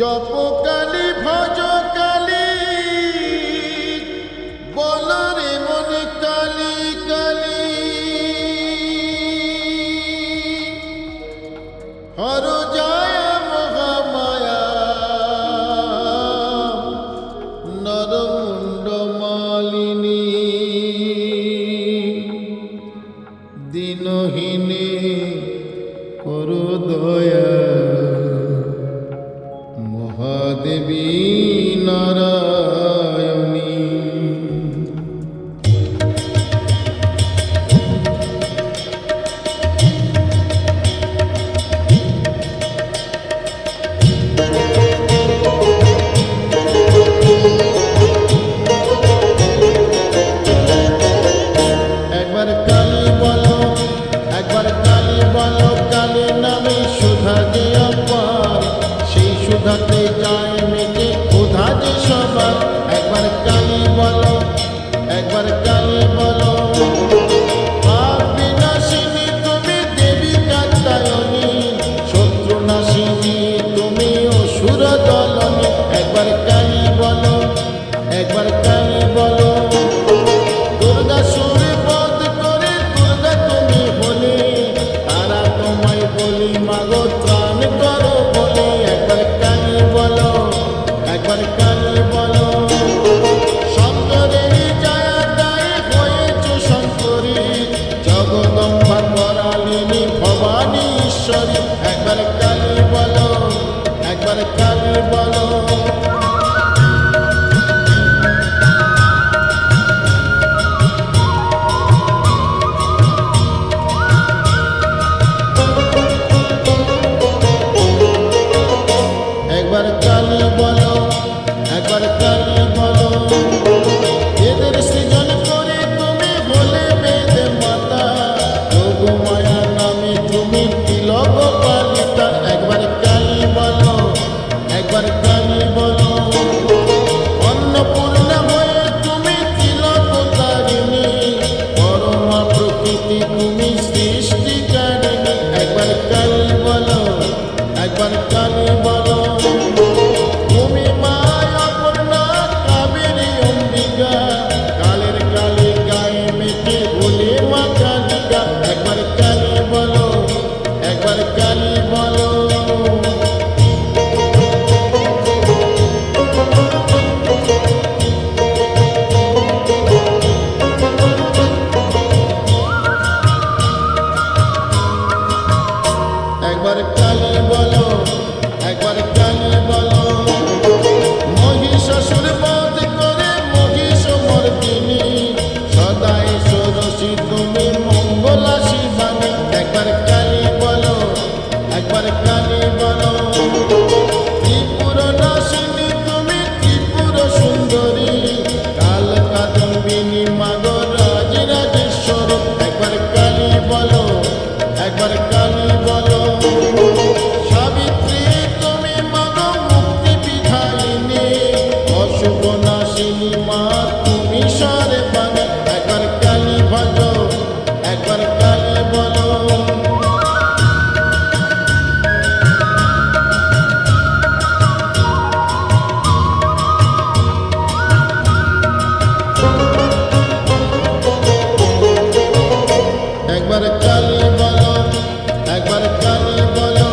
Jopo kali الغائبين দলনে একবার কালি বলো একবার কালি বলো। দুর্গা করে দুর্গা বলি মাগো চল বলো একবার কাল দয়াল বলো একবার কর বলো একবার কর বলো।